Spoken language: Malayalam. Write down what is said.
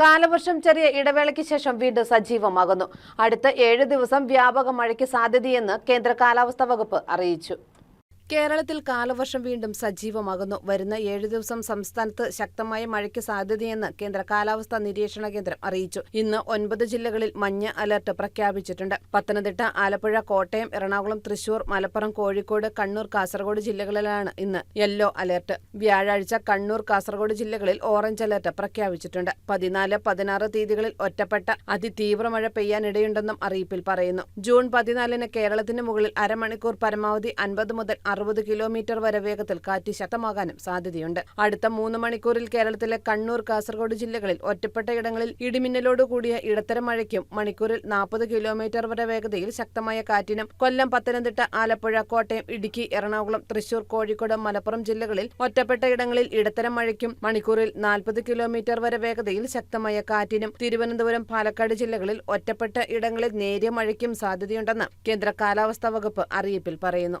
കാലവർഷം ചെറിയ ഇടവേളയ്ക്ക് ശേഷം വീണ്ടും സജീവമാകുന്നു. അടുത്ത ഏഴ് ദിവസം വ്യാപക മഴയ്ക്ക് സാധ്യതയെന്ന് കേന്ദ്ര കാലാവസ്ഥാ വകുപ്പ് അറിയിച്ചു. കേരളത്തിൽ കാലവർഷം വീണ്ടും സജീവമാകുന്നു. വരുന്ന ഏഴു ദിവസം സംസ്ഥാനത്ത് ശക്തമായ മഴയ്ക്ക് സാധ്യതയെന്ന് കേന്ദ്ര കാലാവസ്ഥാ നിരീക്ഷണ കേന്ദ്രം അറിയിച്ചു. ഇന്ന് ഒൻപത് ജില്ലകളിൽ മഞ്ഞ അലർട്ട് പ്രഖ്യാപിച്ചിട്ടുണ്ട്. പത്തനംതിട്ട ആലപ്പുഴ കോട്ടയം എറണാകുളം തൃശൂർ മലപ്പുറം കോഴിക്കോട് കണ്ണൂർ കാസർഗോഡ് ജില്ലകളിലാണ് ഇന്ന് യെല്ലോ അലർട്ട്. വ്യാഴാഴ്ച കണ്ണൂർ കാസർഗോഡ് ജില്ലകളിൽ ഓറഞ്ച് അലർട്ട് പ്രഖ്യാപിച്ചിട്ടുണ്ട്. പതിനാല് പതിനാറ് തീയതികളിൽ ഒറ്റപ്പെട്ട അതിതീവ്ര മഴ പെയ്യാനിടയുണ്ടെന്നും അറിയിപ്പിൽ പറയുന്നു. ജൂൺ പതിനാലിന് കേരളത്തിന് മുകളിൽ അരമണിക്കൂർ പരമാവധി അൻപത് മുതൽ അറുപത് കിലോമീറ്റർ വരെ വേഗത്തിൽ കാറ്റ് ശക്തമാകാനും സാധ്യതയുണ്ട്. അടുത്ത മൂന്ന് മണിക്കൂറിൽ കേരളത്തിലെ കണ്ണൂർ കാസർഗോഡ് ജില്ലകളിൽ ഒറ്റപ്പെട്ട ഇടങ്ങളിൽ ഇടിമിന്നലോട് കൂടിയ ഇടത്തരം മഴയ്ക്കും മണിക്കൂറിൽ നാൽപ്പത് കിലോമീറ്റർ വരെ വേഗതയിൽ ശക്തമായ കാറ്റിനും കൊല്ലം പത്തനംതിട്ട ആലപ്പുഴ കോട്ടയം ഇടുക്കി എറണാകുളം തൃശൂർ കോഴിക്കോട് മലപ്പുറം ജില്ലകളിൽ ഒറ്റപ്പെട്ട ഇടങ്ങളിൽ ഇടത്തരം മഴയ്ക്കും മണിക്കൂറിൽ നാൽപ്പത് കിലോമീറ്റർ വരെ വേഗതയിൽ ശക്തമായ കാറ്റിനും തിരുവനന്തപുരം പാലക്കാട് ജില്ലകളിൽ ഒറ്റപ്പെട്ട ഇടങ്ങളിൽ നേരിയ മഴയ്ക്കും സാധ്യതയുണ്ടെന്ന് കേന്ദ്ര കാലാവസ്ഥാ വകുപ്പ് അറിയിപ്പിൽ പറയുന്നു.